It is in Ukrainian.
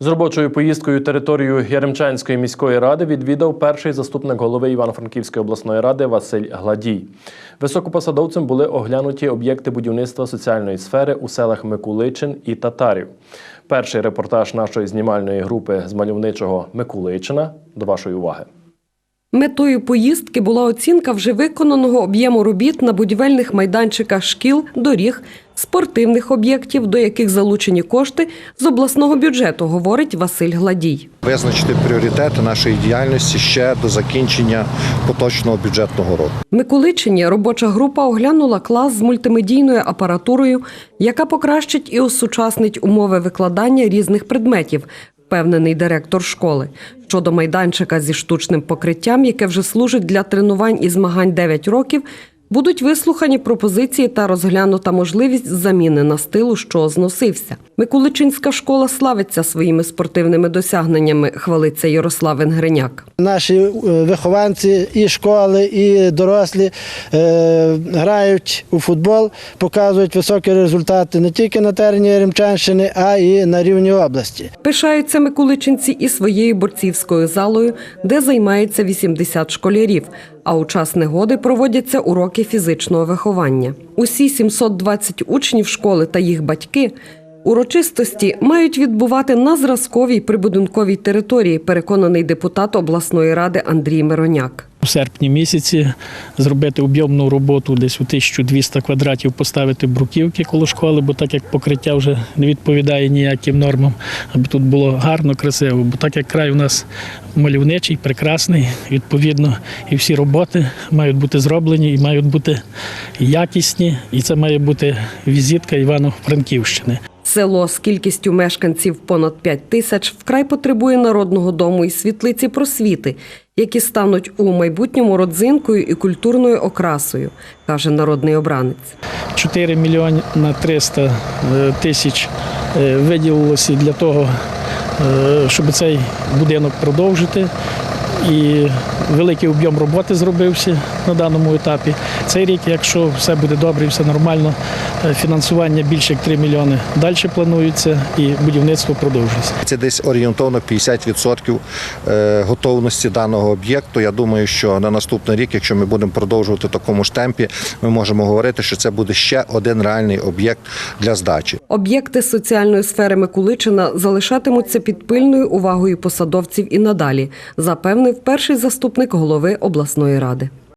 З робочою поїздкою територію Яремчанської міської ради відвідав перший заступник голови Івано-Франківської обласної ради Василь Гладій. Високопосадовцем були оглянуті об'єкти будівництва соціальної сфери у селах Микуличин і Татарів. Перший репортаж нашої знімальної групи з мальовничого Микуличина до вашої уваги. Метою поїздки була оцінка вже виконаного об'єму робіт на будівельних майданчиках шкіл, доріг, спортивних об'єктів, до яких залучені кошти з обласного бюджету, говорить Василь Гладій. Визначити пріоритети нашої діяльності ще до закінчення поточного бюджетного року. Миколичині робоча група оглянула клас з мультимедійною апаратурою, яка покращить і осучаснить умови викладання різних предметів. Впевнений директор школи. Щодо майданчика зі штучним покриттям, яке вже служить для тренувань і змагань 9 років, будуть вислухані пропозиції та розглянута можливість заміни настилу, що зносився. Миколичинська школа славиться своїми спортивними досягненнями, хвалиться Ярослав Венгриняк. Наші е, вихованці і школи, і дорослі е, грають у футбол, показують високі результати не тільки на терені Римчанщини, а і на рівні області. Пишаються миколичинці і своєю борцівською залою, де займається 80 школярів. А у час негоди проводяться уроки фізичного виховання. Усі 720 учнів школи та їх батьки урочистості мають відбувати на зразковій прибудинковій території, переконаний депутат обласної ради Андрій Мироняк. У серпні місяці зробити об'ємну роботу десь у 1200 квадратів, поставити бруківки коло школи, бо так як покриття вже не відповідає ніяким нормам, аби тут було гарно, красиво. Бо так як край у нас мальовничий, прекрасний, відповідно, і всі роботи мають бути зроблені і мають бути якісні, і це має бути візитка Івано-Франківщини. Село з кількістю мешканців понад 5 тисяч вкрай потребує народного дому і світлиці просвіти, які стануть у майбутньому родзинкою і культурною окрасою, каже народний обранець. 4 мільйони на 300 е, тисяч е, виділилося для того, е, щоб цей будинок продовжити. І великий об'єм роботи зробився на даному етапі. Цей рік, якщо все буде добре і все нормально, фінансування більше як 3 мільйони. Далі планується і будівництво продовжується. Це десь орієнтовно 50% е, готовності даного об'єкту. Я думаю, що на наступний рік, якщо ми будемо продовжувати в такому ж темпі, ми можемо говорити, що це буде ще один реальний об'єкт для здачі. Об'єкти соціальної сфери Микуличина залишатимуться під пильною увагою посадовців і надалі, запевнив перший заступник голови обласної ради.